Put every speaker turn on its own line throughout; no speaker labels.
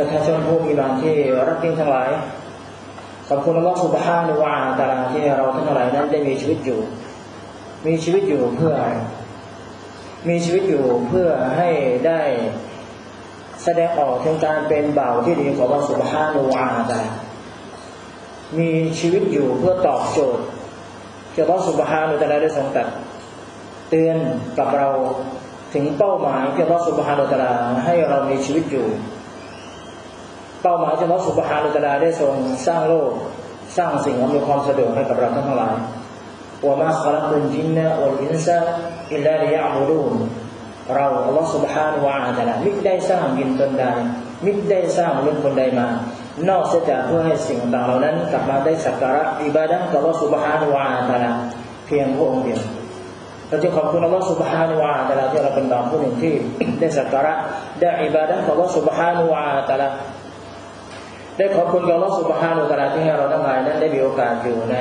สัทธาชนผู้มีบานที่รักยิ่งทั้งหลาย ขอบคุณอัลลอฮฺสุบฮานุวาตาลาที่เราทั้งหลายนั้นได้มีชีวิตอยู่ มีชีวิตอยู่เพื่อ มีชีวิตอยู่เพื่อให้ได้แสดงออกถึงการเป็นบ่าวที่ดีของอัลลอฮฺสุบฮานุวาตาลามีชีวิตอยู่เพื่อตอบโจทย์ที่อัลลอฮฺสุบฮานุตาลาได้ทรงตัดเตือนกับเราถึงเป้าหมายที่อัลลอฮฺสุบฮานุตาลาให้เรามีชีวิตอยู่ ป้าหมายที่อัลอสุบฮานุตาลาได้ทรงสร้างโลก สร้างสิ่งอำนวยความสะดวกให้กับเราทั้งหลายว่ามาขลักตุนจินนะวัลอินซาอิลลาลิยะบุลูนเราอัลลอฮฺสุบฮานุวาตาลามิได้สร้างยินตนใดมิได้สร้างมนุษย์คนใดมา นอกจากเพื่อให้สิ่งต่างเหล่านั้น กลับมาได้สักการะอิบาดะห์กับอัลลอฮฺสุบฮานุวาตาลาเพียงพระองค์เดียวเราจะขอบคุณอัลลอฮฺสุบฮานุวาตาลาที่เราเป็นบ่าวผู้หนึ่งที่ได้สักการะได้อิบาดะห์กับอัลลอฮฺสุบฮานุวาตาลา ได้ขอบคุณกับลอสุบฮานุตาลาที่ให้เราทั้งหลายนั้นได้มีโอกาสอยู่ใน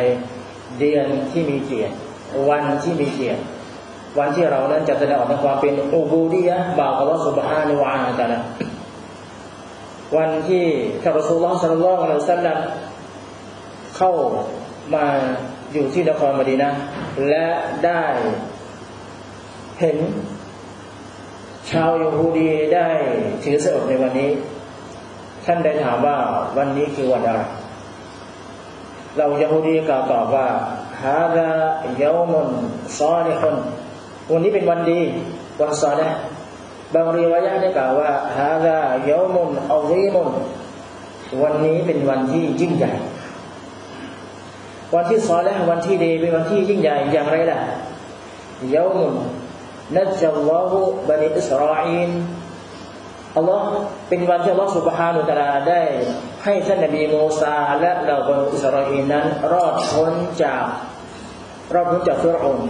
เดือนที่มีเกียรติวันที่มีเกียรติวันที่เรานั้นจะแสดงออกในความเป็นอูบูดียะบ่าวอัลลอสุบฮานุวาตาลาวันที่ท่านรอสูลลอฮ์สัลลัลลอฮุอะลัยฮิสัลลัมเข้ามาอยู่ที่นครมดีนะและได้เห็นชาวยูฮูดีได้ถือเสอในวันนี้ ท่านได้ถามว่าวันนี้คือวันอะไร เรายูฮูดีกล่าวตอบว่าฮาดะยามุนซาลิฮุนวันนี้เป็นวันดี วันซาลิฮบางรีวายะได้กล่าวว่าฮาดะยามุนอัลีมุนวันนี้เป็นวันที่ยิ่งใหญ่ วันที่ซอและวันที่ดีเป็นวันที่ยิ่งใหญ่อย่างไรล่ะเยามุนนัจจัลลอฮุบันิอิสราอีล อัลลอฮ์เป็นวันที่อัลลอฮ์สุบฮานุตะลาได้ ให้ท่านนบีมูซาและเหล่าบรรดอิสราเอลนั้น รอดพ้นจากรอดพ้นจากฟิรอน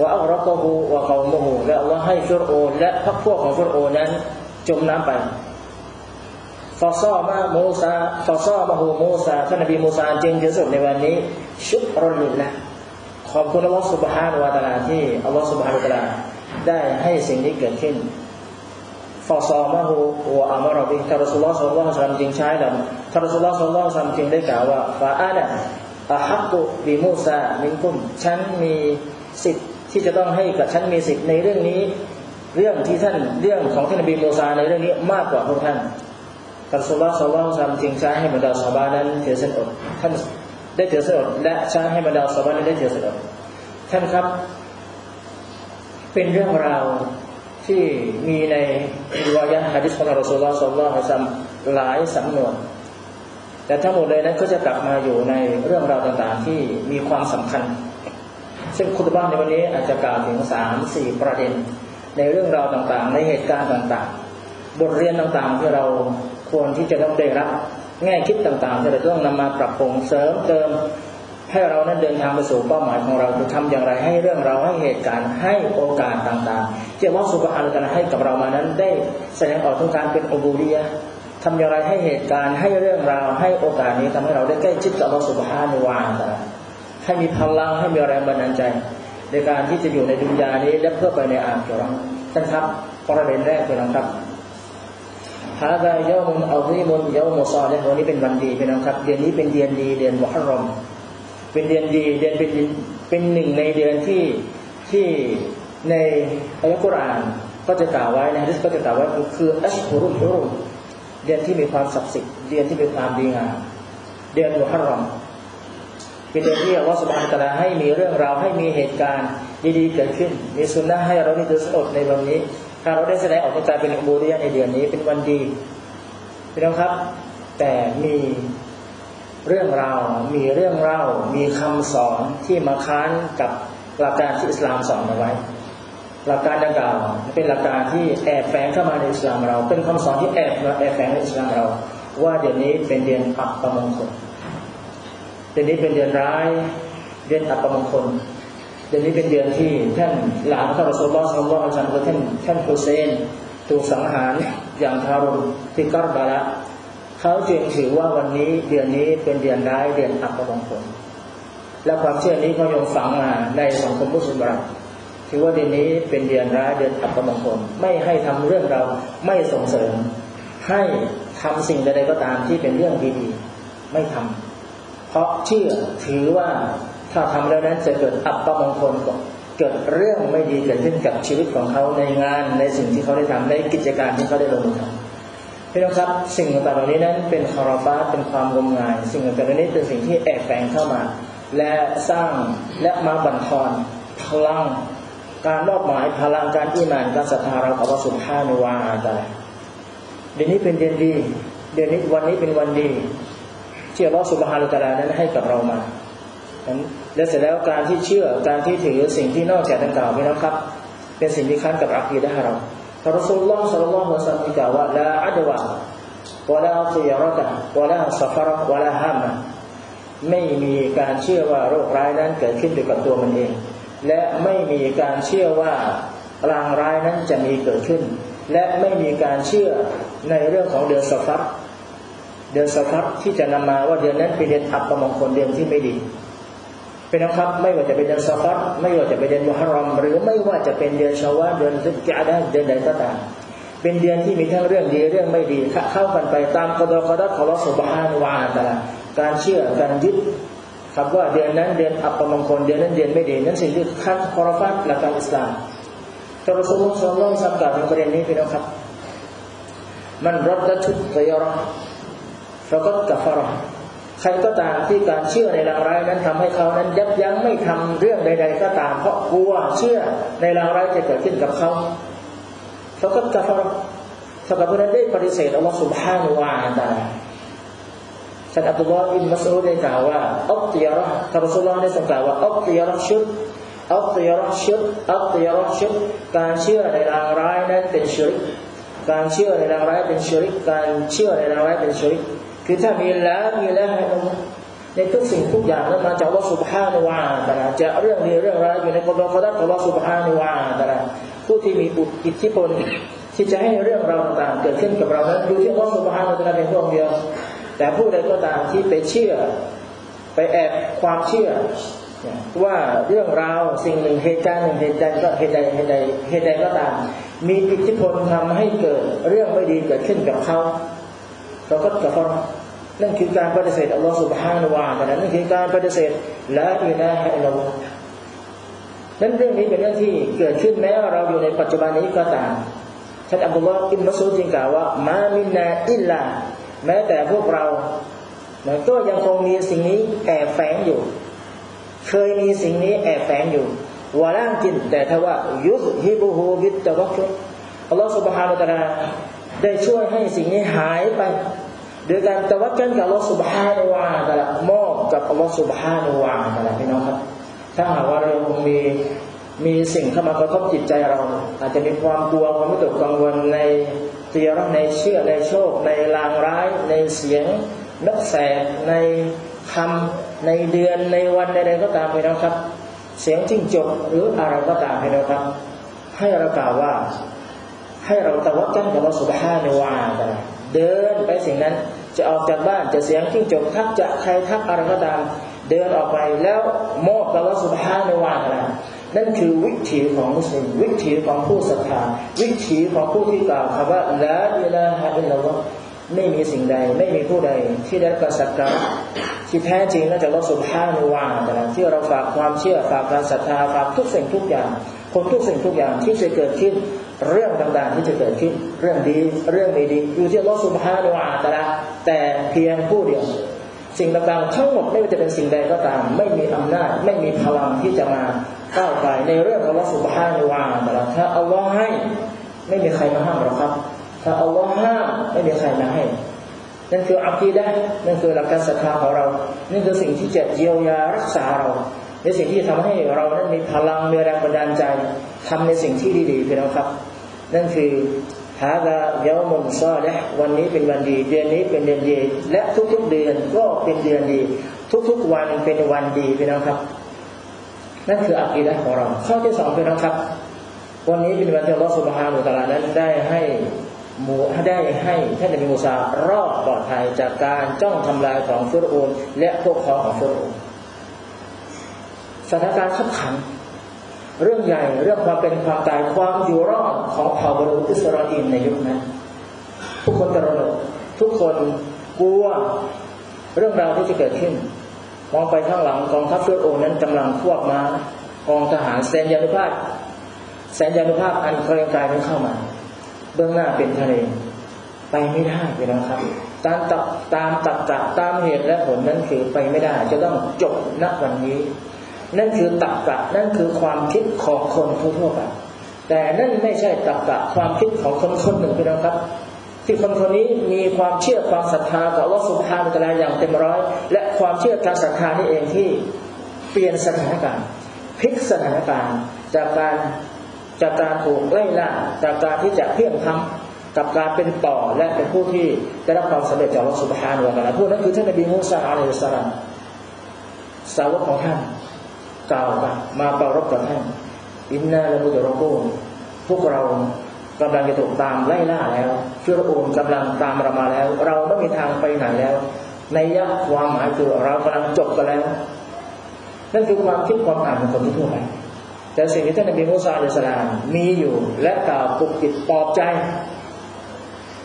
ว่าอัลลอฮ์ว่าเขาโมโหและอัลลอฮ์ให้ฟิรอนและพรรคพวกของฟิรอนนั้น จมน้ำไปฟอซอมาโมซาฟอซอมาฮูโมซาท่านนบีมูซาจึงจะสุดในวันนี้ ชุกรุนุลละขอบคุณอัลลอฮ์สุบฮานุตะลาที่อัลลอฮ์สุบฮานุตะลาได้ให้สิ่งนี้เกิดขึ้น ฟาซอมาฮูวะอามารบิทารอสูลลอฮ์สัลลอฮุอะลัยฮิวะซัมจึงใช้ดำท่ารอสูลลอฮ์สัลลอฮุอะลัยฮิวะซัมจึงได้กล่าวว่าฟาอานะอะฮักตุบิมูซามินกุมฉันมีสิทธิ์ที่จะต้องให้กับฉันมีสิทธิ์ในเรื่องนี้ เรื่องที่ท่านเรื่องของท่านนบีมูซาในเรื่องนี้มากกว่าพวกท่านทานสุลต่านสัลลอฮุอะลัยฮิวะซัมจึงใช้ให้บรรดาชาวบ้านนั้นถือศีลอดท่านได้ถือศีลอดและใช้ให้บรรดาชาวบ้านนั้นได้ถือศีลอดท่านครับ เป็นเรื่องราว ที่มีในริวายะฮะดิษของอัลลอฮฺสุลต่านลลัลลอฮุอะฮะซัมหลายสำนวน แต่ทั้งหมดเลยนั้นก็จะกลับมาอยู่ในเรื่องราวต่างๆที่มีความสำคัญ ซึ่งคุณบ้านในวันนี้อาจจะกล่าวถึงสามสี่ประเด็น ในเรื่องราวต่างๆ ในเหตุการณ์ต่างๆ บทเรียนต่างๆที่เราควรที่จะต้องได้รับแง่คิดต่างๆที่เราต้องนำมาปรับปรุงเสริมเติม ให้เรานั้นเดินทางไปสู่เป้าหมายของเราคือทำอย่างไรให้เรื่องเราให้เหตุการณ์ให้โอกาสต่างๆที่ว่าสุภาพนุตะให้กับเรามานั้นได้แสดงออกถึงการเป็นอบูรียะทำอย่างไรให้เหตุการณ์ให้เรื่องราวให้โอกาสนี้ทำให้เราได้ใกล้ชิดกับอัลลอฮฺสุบฮานุวาตาให้มีพลังให้มีแรงบันดาลใจ ในการที่จะอยู่ในดุนยานี้และเพื่อไปในอาคีเราท่านครับประเด็นแรกคือนะครับฮาดายามุนอัลลีมุนยามุซาเลห์วันนี้เป็นวันดีเป็นนะครับเดือนนี้เป็นเดือนดีเดือนมุฮัรรอม เป็นเดือนดี เดือนเป็นเป็นหนึ่งในเดือนที่ที่ในอัลกุรอานก็จะกล่าวไว้ในฮะดิษก็จะกล่าวไว้คืออัชฮุรุลฮุรุมเดือนที่มีความศักดิ์สิทธิ์เดือนที่มีความดีงามเดือนมุฮัรรอมเป็นเดือนที่อัลลอฮฺสุบฮานตะลาให้มีเรื่องราวให้มีเหตุการณ์ดีๆเกิดขึ้น มีสุนนะให้เราได้ดูสดในวันนี้ ถ้าเราได้แสดงออกกลายเป็นอุบูรียะในเดือนนี้เป็นวันดีพี่น้องครับ แต่มี เรื่องราวมีเรื่องเล่ามีคำสอนที่มาค้านกับหลักการที่อิสลามสอนเอาไว้ หลักการดังกล่าวเป็นหลักการที่แอบแฝงเข้ามาในอิสลามเรา เป็นคำสอนที่แอบแอบแฝงในอิสลามเรา ว่าเดือนนี้เป็นเดือนอัปมงคลเดือนนี้เป็นเดือนร้ายเดือนอัปมงคลเดือนนี้เป็นเดือนที่ท่านหลานท่านรอสูลลอฮ์สัลลัลลอฮุอะลัยฮิวะซัลลัมท่านท่านฮุเซนถูกสังหารอย่างทารุณที่กัรบาละ เขาจึงถือว่าวันนี้เดือนนี้เป็นเดือนร้ายเดือนอัปมงคลและความเชื่อนี้ก็ยังฝังมาในสังคมมุสลิมเราถือว่าเดือนนี้เป็นเดือนร้ายเดือนอัปมงคลไม่ให้ทำเรื่องเราไม่ส่งเสริม ให้ทำสิ่งใดๆก็ตามที่เป็นเรื่องดีๆไม่ทำเพราะเชื่อถือว่าถ้าทำแล้วนั้นจะเกิดอัปมงคลเกิดเรื่องไม่ดีเกิดขึ้นกับชีวิตของเขาในงานในสิ่งที่เขาได้ทำในกิจการที่เขาได้ลงมือทำ พี่น้องครับสิ่งต่างๆเหล่านี้นั้นเป็นคาราฟ้าเป็นความงมงาย สิ่งต่างๆเหล่านี้เป็นสิ่งที่แอบแฝงเข้ามา และสร้างและมาบั่นทอนพลังการมอบหมายพลังการอิมานการศรัทธาเราของพระสุภาพในวาอาตาเดือนนี้เป็นเดือนดี เดือนนี้วันนี้เป็นวันดีที่อัลลอฮฺสุบานุตะลานั้นให้กับเรามาและเสร็จแล้วการที่เชื่อการที่ถือสิ่งที่นอกจากดังกล่าวไปนะครับ เป็นสิ่งที่คั้นกับอักีดะเรา ระรสุลลอฮฺสัลลัลลอฮุอะลัยฮิวะซัลลัมกล่าวว่าลาอัดวะวะลาติยรตะวะลาสัฟรวะลาฮามะไม่มีการเชื่อว่าโรคร้ายนั้นเกิดขึ้นด้วยกับตัวมันเอง และไม่มีการเชื่อว่าลางร้ายนั้นจะมีเกิดขึ้น และไม่มีการเชื่อในเรื่องของเดือนสฟัรเดือนสฟัรที่จะนำมาว่าเดือนนั้นเป็นเดือนอับประมงคลเดือนที่ไม่ดี เป็นนะครับไม่ว่าจะเป็นเดือนซาฟัรไม่ว่าจะเป็นเดือนมุฮัรรอมหรือไม่ว่าจะเป็นเดือนชาวาเดือนซุกะดะเดือนใดก็ตามเป็นเดือนที่มีทั้งเรื่องดีเรื่องไม่ดีเข้ากันไปตามกฎกฎของลอสุบฮานวาตาการเชื่อการยึดครับว่าเดือนนั้นเดือนอัปมงคลเดือนนั้นเดือนไม่ดีนั้นสิ่งที่คัดคอรฟัตหลักการอิสลามจะรสุลสลลสักการในประเด็นนี้พี่น้องครับ มันรดทุกตยรฟะกัดกัฟร ใครก็ตามที่การเชื่อในรางร้ายนั้นทำให้เขานั้นยับยั้งไม่ทำเรื่องใด ๆ ก็ตามเพราะกลัวเชื่อในรางร้ายจะเกิดขึ้นกับเขาเขาก็กระฟรถ้ากับนั้นได้ปฏิเสธอัลลอฮฺสุบฮานุวาตาท่านอับดุลลอฮ์อินมัสอูดได้กล่าวว่าอัลติยาระท่านรัสุลลอฮ์ได้ทรงกล่าวว่าอัลติยาระชุดอัลติยาระชุดอัลติยาระชุดการเชื่อในรางร้ายนั้นเป็นชิริกการเชื่อในรางร้ายเป็นชิริกการเชื่อในรางร้ายเป็นชิริก คือถ้ามีแล้วมีแล้วให้ในทุกสิ่งทุกอย่างนั้นมาจากลอสุบฮานุวาแต่ละจะเรื่องดีเรื่องร้ายอยู่ในกฎกฎของลอสุบฮานุวาแต่ละผู้ที่มีอิทธิพลที่จะให้เรื่องราวต่างๆเกิดขึ้นกับเรานั้นอยู่ที่ลอสุบฮานุตะลาเป็นพวกเดียว แต่ผู้ใดก็ตามที่ไปเชื่อ ไปแอบความเชื่อว่าเรื่องราวสิ่งหนึ่งเหตุการณ์หนึ่งเหตุการณ์ก็เหตุใดเหตุใดเหตุใดก็ตาม มีอิทธิพลทำให้เกิดเรื่องไม่ดีเกิดขึ้นกับเขา เราก็กะฟรนั่นคือการปฏิเสธอัลลอฮฺสุบฮานุวาแต่นั่นคือการปฏิเสธละอิลาฮะอิลลัลลอฮนั่นเรื่องนี้เป็นเรื่องที่เกิดขึ้นแม้ว่าเราอยู่ในปัจจุบันนี้ก็ตามท่านอับดุลลอฮ์อิบมัสูดจึงกล่าวว่า มามินาอิลลาแม้แต่พวกเราก็ยังคงมีสิ่งนี้แอบแฝงอยู่ เคยมีสิ่งนี้แอบแฝงอยู่วาล่างจินแต่ถ้าว่ายุสฮิบูฮูบิตตะวักอัลลอฮฺสุบฮานุตะลา ได้ช่วยให้สิ่งนี้หายไปโดยการตะวัดกันกับอัลลอฮฺสุบฮานุวาตะละมอบกับอัลลอฮฺสุบฮานุวาตะละพี่น้องครับ ถ้าหากว่าเราคงมีมีสิ่งเข้ามากระทบจิตใจเรา อาจจะมีความกลัวความไม่ตกกังวลในเตียรในเชื่อในโชค ในลางร้าย ในเสียงนักแสบในคำในเดือนในวันใดๆก็ตามไปนะครับ เสียงจิ้งจกหรืออะไรก็ตามไปนะครับ ให้เรากล่าวว่า ให้เราตะวัดกันกับเราสุบฮานุวาตะเดินไปสิ่งนั้นจะออกจากบ้านจะเสียงที่จบทักจะใครทักอะไรก็ตามเดินออกไปแล้วมอบกับเราสุบฮานุวาตะนั่นคือวิถีของมุสลิมวิถีของผู้ศรัทธาวิถีของผู้ที่กล่าวคำว่าละอิลาฮะอิลลัลลอฮไม่มีสิ่งใดไม่มีผู้ใดที่ได้กระสักการที่แท้จริงนอกจากเราสุบฮานุวาตะที่เราฝากความเชื่อฝากการศรัทธาฝากทุกสิ่งทุกอย่างคนทุกสิ่งทุกอย่างที่จะเกิดขึ้น เรื่องต่างๆที่จะเกิดขึ้น เรื่องดีเรื่องไม่ดีอยู่ที่ลอสุภาโนอาตละแต่เพียงผู้เดียว สิ่งต่างๆทั้งหมดไม่ว่าจะเป็นสิ่งใดก็ตาม ไม่มีอำนาจ ไม่มีพลังที่จะมาก้าวไกลในเรื่องของลอสุภาโนอาตละถ้าอัลลอฮ์ให้ไม่มีใครมาห้ามเราครับ ถ้าอัลลอฮ์ห้ามไม่มีใครมาให้นั่นคืออัคีดะนั่นคือหลักการศรัทธาของเรา นั่นคือสิ่งที่จะเยียวยารักษาเราในสิ่งที่ทำให้เรานั้นมีพลังมีแรงบันดาลใจทำในสิ่งที่ดีๆพี่น้องครับ นั่นคือฮาดายามุนซาและวันนี้เป็นวันดี เดือนนี้เป็นเดือนดี และทุกๆเดือนก็เป็นเดือนดี ทุกๆวันเป็นวันดีพี่น้องครับ นั่นคืออักีดะของเรา ข้อที่สองพี่น้องครับ วันนี้เป็นวันที่อัลลอฮฺสุบฮานุตะลานั้นได้ให้มูได้ให้ท่านนบีมูซารอดปลอดภัยจากการจ้องทำลายของฟิรโอนและพวกเขาของฟิรโอนสถานการณ์ขับขัน เรื่องใหญ่เรื่องความเป็นความตายความอยู่รอดของเผ่าบรรลุอิสราเอลในยุคนั้นทุกคนตระหนกทุกคนกลัวเรื่องราวที่จะเกิดขึ้น มองไปข้างหลังกองทัพเฟิรโอนั้นกำลังพวกมากองทหารแสนยานุภาพแสนยานุภาพอันเกรงกายนั้นเข้ามา เบื้องหน้าเป็นทะเลไปไม่ได้ไปนะครับตามตับตามตักกะตามเหตุและผลนั้นคือไปไม่ได้ จะต้องจบณวันนี้ นั่นคือตักกะนั่นคือความคิดของคนทั่วไปแต่นั่นไม่ใช่ตักกะความคิดของคนคนหนึ่งพี่น้องครับ ที่คนคนนี้มีความเชื่อความศรัทธาต่อว่าสุภาพตะลาอย่างเต็มร้อย และความเชื่อการศรัทธานี่เองที่เปลี่ยนสถานการณ์พลิกสถานการณ์จากการจากการถูกไล่ล่าจากการที่จะเพี้ยงทำกับการเป็นต่อและเป็นผู้ที่ได้รับความสำเร็จจากอัลลอฮฺสุบฮานุวะตะลาผู้นั้นคือท่านนบีมูซาอะลัยฮิสสลามสาวกของท่าน กล่าวมามาปรารบกับท่านอินนาละมุดรกูนพวกเรากำลังจะถูกตามไล่ล่าแล้วฟิรโอนกำลังตามเรามาแล้ว เราไม่มีทางไปไหนแล้ว ในยะความหมายคือเรากำลังจบกันแล้ว นั่นคือความคิดความอ่านของคนทั่วไปแต่สิ่งที่ท่านนบีมูซาอัลสลามมีอยู่และกล่าวปลุกจิตปลอบใจ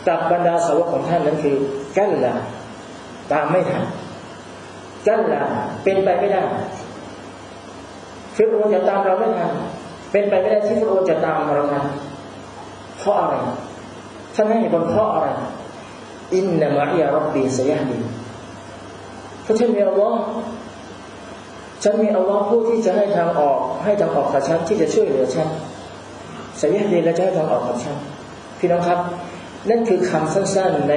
กับบรรดาสาวกของท่านนั้นคือกัลลาตามไม่ทันกัลลาเป็นไปไม่ได้ ฟิรโอนจะตามเราไม่ทันเป็นไปไม่ได้ที่ฟิรโอนจะตามเราทันเพราะอะไรท่านให้เหตุผลเพราะอะไรอินนามะยารับบีสยาดีเพราะฉันมีอัลลอฮ์ฉันมีอัลลอฮ์ผู้ที่จะให้ทางออก ให้ทางออกกับฉันที่จะช่วยเหลือฉันสยาดีและจะให้ทางออกกับฉันพี่น้องครับ นั่นคือคำสั้นๆใน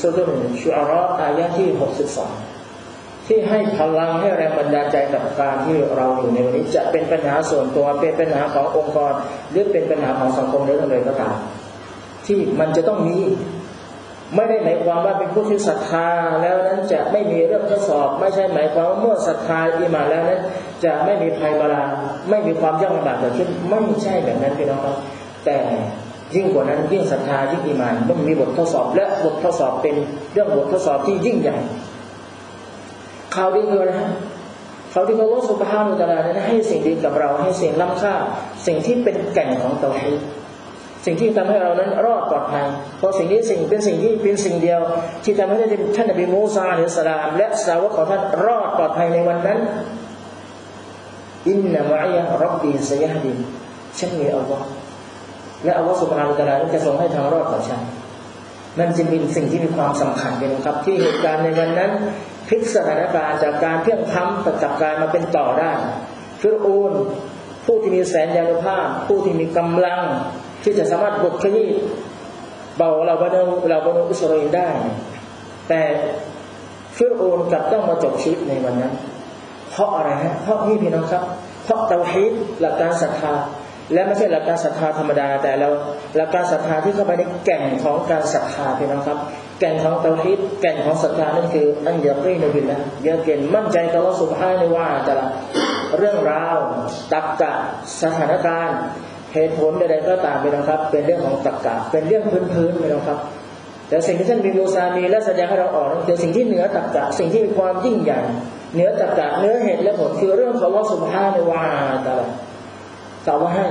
สุรชูอาระอายะที่หกสิบสอง ที่ให้พลังให้แรงบันดาลใจกับการที่เราอยู่ในวันนี้ จะเป็นปัญหาส่วนตัวเป็นปัญหาขององค์กร หรือเป็นปัญหาของสังคมหรืออะไรก็ตามที่มันจะต้องมีไม่ได้หมายความว่าเป็นผู้ที่ศรัทธาแล้วนั้นจะไม่มีเรื่องทดสอบ ไม่ใช่หมายความว่าเมื่อศรัทธาอิมาแล้วนั้น จะไม่มีภัยบาลาไม่มีความยากลำบากเกิดขึ้นไม่ใช่แบบนั้นพี่น้องครับแต่ยิ่งกว่านั้นยิ่งศรัทธายิ่งอิมานต้องมีบททดสอบ และบททดสอบเป็นเรื่องบททดสอบที่ยิ่งใหญ่ ข่าวดีคืออะไรข่าวดีของอัลลอฮฺสุบฮานุตะลาเนี่ยให้สิ่งดีกับเรา ให้สิ่งล้ำค่า สิ่งที่เป็นแก่นของเตาฮีสิ่งที่ทำให้เรานั้นรอดปลอดภัยเพราะสิ่งนี้สิ่งเป็นสิ่งที่เป็นสิ่งเดียว ที่ทำให้ท่านนบีมูซาอัลสลามและสาวกของท่านรอดปลอดภัยในวันนั้น อินนามะยะรับบีสยาดีฉันมีอัลลอฮ์และอัลลอฮ์สุบฮานุตะลาจะทรงให้ทางรอดของฉันนั่นจึงเป็นสิ่งที่มีความสำคัญเป็นครับ ที่เหตุการณ์ในวันนั้น พลิกสถานการณ์จากการเพียงทำกับการมาเป็นต่อได้ฟิรอูนผู้ที่มีแสนยานุภาพ ผู้ที่มีกำลัง ที่จะสามารถบดขยี้เบาเราบรรดเราบรรดอุสรได้ แต่ฟิรอูนกลับต้องมาจบชีวิตในวันนั้น เพราะอะไรฮะเพราะนี่พี่น้องครับ เพราะเตาฮีดหลักการศรัทธาและไม่ใช่หลักการศรัทธาธรรมดาแต่เราหลักการศรัทธาที่เข้าไปในแก่นของการศรัทธาพี่น้องครับ แก่นของเตาฮิดแก่นของศรัทธานั่นคืออันยารีนบินละยาเก่นมั่นใจกับว่าสุภาพในว่าแต่ละเรื่องราวตักกะสถานการณ์เหตุผลใดๆก็ตามพี่น้องครับ เป็นเรื่องของตักกะเป็นเรื่องพื้นๆพี่น้องครับ แต่สิ่งที่ท่านมีมูซามีและแสดงให้เราออกนั่นคือสิ่งที่เหนือตักกะสิ่งที่มีความยิ่งใหญ่เหนือตักกะเนื้อเหตุและผลคือเรื่องของว่าสุภาพในว่าแต่ละกล่าวว่าให้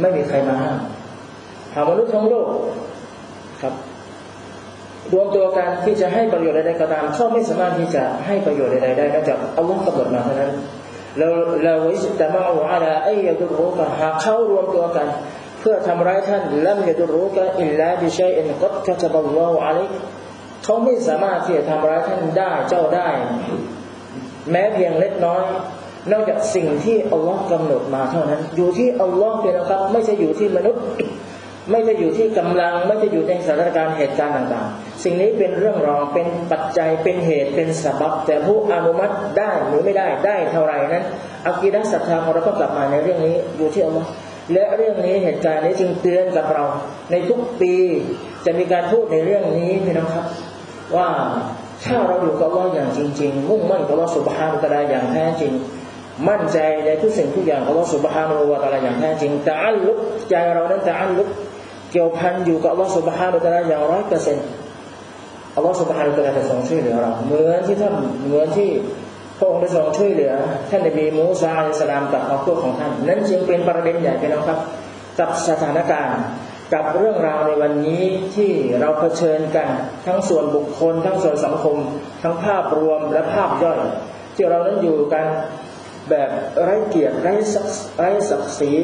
ไม่มีใครมาห้ามหามนุษย์ทั้งโลกครับ รวมตัวกันที่จะให้ประโยชน์ใดๆก็ตามก็ไม่สามารถที่จะให้ประโยชน์ใดๆได้นอกจากอัลลอฮ์กำหนดมาเท่านั้นเราเราวิสตามาอัลาไอยาดุรุกะหากเขารวมตัวกัน เพื่อทำร้ายท่านลัมยาดุรุกะอิลลาบิชัยอินกัดกัตบัลลอฮุอะลัยเขาไม่สามารถที่จะทำร้ายท่านได้เจ้าได้ แม้เพียงเล็กน้อยนอกจากสิ่งที่อัลลอฮ์กำหนดมาเท่านั้น อยู่ที่อัลลอฮ์เป็นนะครับ ไม่ใช่อยู่ที่มนุษย์ ไม่ใช่อยู่ที่กำลังไม่ใช่อยู่ในสถานการณ์เหตุการณ์ต่างๆ สิ่งนี้เป็นเรื่องรองเป็นปัจจัยเป็นเหตุเป็นสาบับแต่ผู้อนุมัติได้หรือไม่ได้ได้เท่าไรนั้นอักีดัศรัทธาของเราก็กลับมาในเรื่องนี้อยู่ที่อัลลอฮ์และเรื่องนี้เหตุการณ์นี้จึงเตือนกับเรา ในทุกปีจะมีการพูดในเรื่องนี้พี่น้องครับ ว่าถ้าเราอยู่กับอัลลออย่างจริง ๆ มุ่งมั่นกับอัลลอสุบฮานุตะลาอย่างแท้จริง มั่นใจในทุกสิ่งทุกอย่างของอัลลอฮฺสุบฮานาอูวาตาลาอย่างแท้จริงแต่อัลลุกใจเรานั้นแต่อัลลุก เกี่ยวพันอยู่กับอัลลอฮฺสุบฮานาอูตาลาอย่างร้อยเปอร์เซ็นต์อัลลอฮฺสุบฮานาอูตาลาจะทรงช่วยเหลือเราเหมือนที่ท่านเหมือนที่พระองค์ได้ทรงช่วยเหลือ ท่านนบีมูซาอัลสลามกับครอบครัวของท่าน นั้นจึงเป็นประเด็นใหญ่ไปแล้วครับ กับสถานการณ์กับเรื่องราวในวันนี้ที่เราเผชิญกัน ทั้งส่วนบุคคล ทั้งส่วนสังคม ทั้งภาพรวมและภาพย่อย ที่เรานั้นอยู่กันแบบไร้เกียรติไร้ศักดิ์ศรี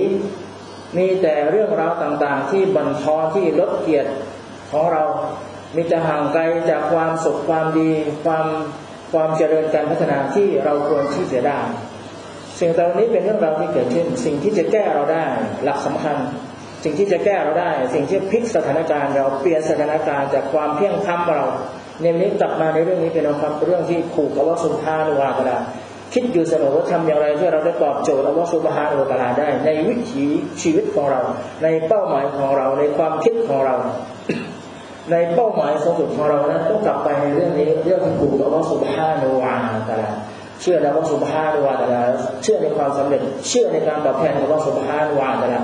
มีแต่เรื่องราวต่างๆ ที่บันทอนที่ลดเกียรติของเรา มีแต่ห่างไกลจากความสุขความดี ความความเจริญการพัฒนาที่เราควรที่จะได้ สิ่งเหล่านี้เป็นเรื่องราวที่เกิดขึ้น สิ่งที่จะแก้เราได้หลักสำคัญ สิ่งที่จะแก้เราได้ สิ่งที่พลิกสถานการณ์ เราเปลี่ยนสถานการณ์จากความเพียงพล้ำเรา เนนี้กลับมาในเรื่องนี้เป็นความเรื่องที่ผูกกับว่าสุภานุวาตา คิดอยู่เสมอว่าทำอย่างไรที่อเราได้ตอบโจทย์อัลลอฮฺสุบฮานุตะลาได้ ในวิถีชีวิตของเรา ในเป้าหมายของเรา ในความคิดของเรา ในเป้าหมายสูงสุดของเรานั้นต้องกลับไปในเรื่องนี้เรื่องที่ผูกกับอัลลอฮฺสุบฮานุวาตะลาเชื่อในอัลลอฮฺสุบฮานุวาตะลาเชื่อในความสำเร็จ เชื่อในการตอบแทนอัลลอฮฺสุบฮานุวาตะลา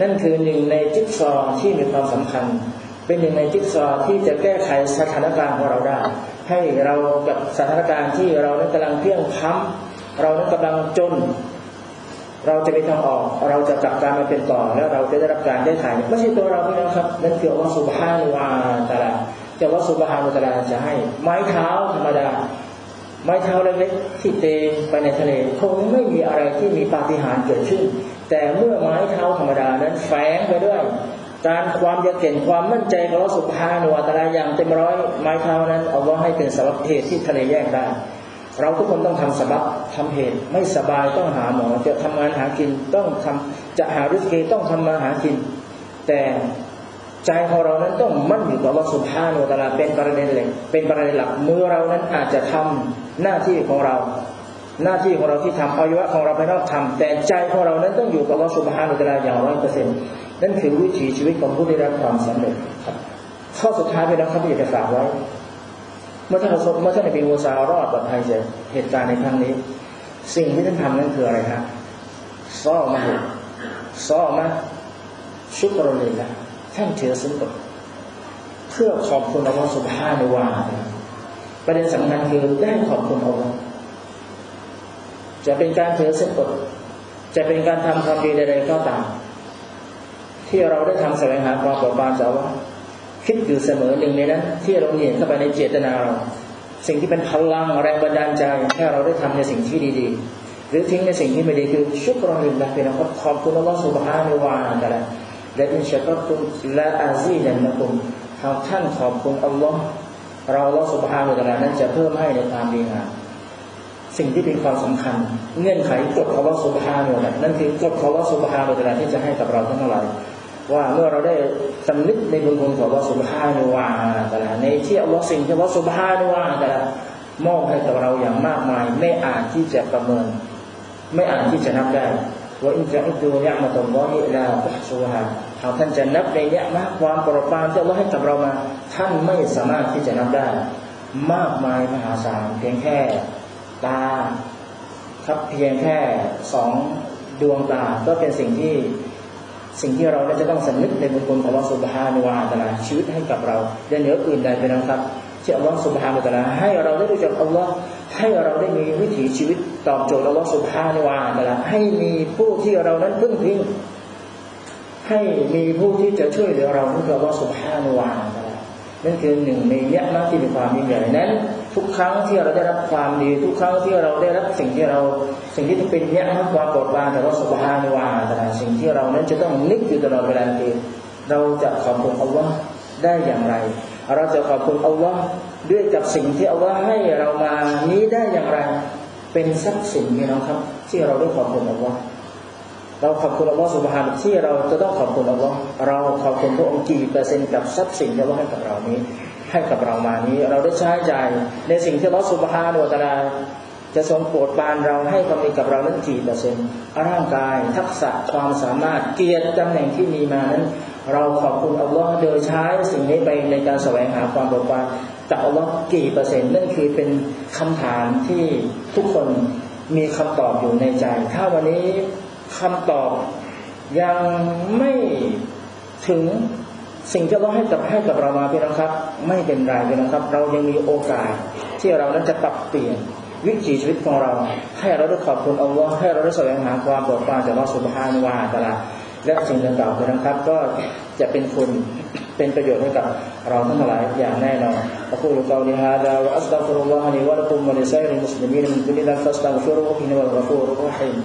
นั่นคือหนึ่งในจิ๊กซอที่มีความสำคัญ เป็นหนึ่งในจิ๊กซอที่จะแก้ไขสถานการณ์ของเราได้ ให้เรากับสถานการณ์ที่เรานั้นกำลังเพียงพ้ำ เรานั้นกำลังจน เราจะมีทางออก เราจะกลับการมาเป็นต่อ แล้วเราจะได้รับการได้ถ่ายไม่ใช่ตัวเราพี่น้องครับนั่นคืออัลลอฮฺสุบฮานวาตะลาจะว่าสุบฮานุตะลาจะให้ ไม้เท้าธรรมดา ไม้เท้าเล็กๆที่เตะไปในทะเลคงไม่มีอะไรที่มีปาฏิหาริย์เกิดขึ้น แต่เมื่อไม้เท้าธรรมดานั้นแฝงไปด้วยการความยเก่งความมั่นใจของสุบฮานุวาตลาอย่างเต็มร้อยไม้เท้านั้นเอัลลอฮ์ให้เป็นสาเหตุที่ทะเลแยกได้ เราทุกคนต้องทำสบับทำเหตุไม่สบายต้องหาหมอจะทำงานหากินต้องทำจะหาริสกีต้องทำมาหากิน แต่ใจของเรานั้นต้องมั่นอยู่กับว่าสุภาโนตะลาเป็นประเด็นเลยเป็นประเด็นหลักมือเรานั้นอาจจะทำหน้าที่ของเรา หน้าที่ของเราที่ทำอวัยวะของเราภายนอกทำแต่ใจของเรานั้นต้องอยู่กับว่าสุภาโนตะลาอย่างร้อยเปอร์เซ็นต์นั่นคือวิถีชีวิตของผู้ได้รับความสำเร็จครับข้อสุดท้ายไปแล้วครับที่อยากจะฝากไว้ เมื่อท่านประสบเมื่อท่านนบีมูซารอดปลอดภัยจากเหตุการณ์ในครั้งนี้ สิ่งที่ท่านทำนั้นคืออะไรครับซ้อมาซ้อมาชุกรเลยนะท่านเถือสินอดเพื่อขอบคุณอัลลอฮฺสุบฮานุวาประเด็นสำคัญคือได้ขอบคุณอัลลอฮฺจะเป็นการเถือสินอดจะเป็นการทำความดีใดๆก็ตาม ที่เราได้ทำแสวงหาความปลอดภัยจากว่า คิดอยู่เสมอหนึ่งในนั้นที่เราเห็นเข้าไปในเจตนาเราสิ่งที่เป็นพลังแรงบันดาลใจให้เราได้ทำในสิ่งที่ดีๆ หรือทิ้งในสิ่งที่ไม่ดีคือชุกรอลินละเป็นนะครับขอบคุณอัลลอฮฺสุบฮานุวาตะลาและอินชักตุละอาซีนันนะคุมหากท่านขอบคุณอัลลอฮ์เราอัลลอฮ์สุบฮานุตะลานั้นจะเพิ่มให้ในความดีงามสิ่งที่เป็นความสำคัญ เงื่อนไขกฎของอัลลอฮ์สุบฮานุตะลานั่นคือกฎของอัลลอฮ์สุบฮานุตะลาที่จะให้กับเราทั้งหลายว่าเมื่อเราได้ สำนึกในบุญคุณของอัลลอฮ์สุบฮานุวาตะลาในที่อัลลอฮ์สิ่งที่อัลลอฮ์สุบฮานุวาตะลามอบให้กับเราอย่างมากมาย ไม่อาจที่จะประเมิน ไม่อาจที่จะนับได้ว่าอินจะอุดูเนียมะตุลลอฮิลาตุฮซูฮาหากท่านจะนับในเนี้ยมากความโปรดปรานที่อัลลอฮ์ให้กับเรามา ท่านไม่สามารถที่จะนับได้ มากมายมหาศาลเพียงแค่ตาครับเพียงแค่สองดวงตาก็เป็นสิ่งที่ สิ่งที่เราจะต้องสำนึกในบุญคุณของอัลลอฮฺสุบฮานุวาตะลาชีวิตให้กับเราและเหนืออื่นใดเป็นะครับที่อัลลอฮฺสุบฮานุตะลาให้เราได้รู้จักอัลลอฮ์ให้เราได้มีวิถีชีวิตตอบโจทย์อัลลอฮฺสุบฮานุวาตะลาให้มีผู้ที่เรานั้นพึ่งพิงให้มีผู้ที่จะช่วยเหลือเรานั่นคืออัลลอฮฺสุบฮานุวาตะลานั่นคือหนึ่งในเนี้ยมากที่มีความยิ่งใหญ่นั้น ทุกครั้งที่เราได้รับความดี ทุกครั้งที่เราได้รับสิ่งที่เรา สิ่งที่เป็นเนี้ยความโปรดปรานจากอัลลอฮฺสุบฮานุวาตะลาสิ่งที่เรานั้นจะต้องนึกอยู่ตลอดเวลาคือเราจะขอบคุณอัลลอฮ์ได้อย่างไร เราจะขอบคุณอัลลอฮ์ด้วยกับสิ่งที่อัลลอฮ์ให้เรามานี้ได้อย่างไร เป็นทรัพย์สินนี่นะครับ ที่เราได้ขอบคุณอัลลอฮ์เราขอบคุณอัลลอฮ์สุบฮานที่เราจะต้องขอบคุณอัลลอฮ์เราขอบคุณพระองค์กี่เปอร์เซ็นต์กับทรัพย์สินที่อัลลอฮ์ให้กับเรานี้ กับเรามานี้ เราได้ใช้ใจในสิ่งที่ลอสุบฮานุตะลาจะทรงโปรดปานเราให้ความมีกับเรานั้นกี่เปอร์เซ็นต์ร่างกายทักษะความสามารถเกียรติตำแหน่งที่มีมานั้น เราขอบคุณอัลลอฮ์โดยใช้สิ่งนี้ไปในการแสวงหาความโปรดปานจากอัลลอฮ์กี่เปอร์เซ็นต์นั่นคือเป็นคำถามที่ทุกคนมีคำตอบอยู่ในใจ ถ้าวันนี้คำตอบยังไม่ถึง สิ่งที่เราให้กับให้กับเรามาพี่น้องครับ ไม่เป็นไรพี่น้องครับ เรายังมีโอกาส ที่เรานั้นจะปรับเปลี่ยนวิถีชีวิตของเรา ให้เราได้ขอบคุณอัลลอฮ์ให้เราได้แสวงหาความโปรดปรานจากอัลลอฮ์สุบฮานวาตลาและสิ่งต่างๆพี่น้องครับ ก็จะเป็นคุณเป็นประโยชน์ให้กับเราทั้งหลายอย่างแน่นอนอักูลกาวลิฮาดาวะอัสตัฟุรุลลอฮ์ลิวะลักุมวะลิซัยริมุสลิมีนมินกุลิลันฟัสตัฟุรุฮ์อินวัลกัฟูรุฮ์ฮิน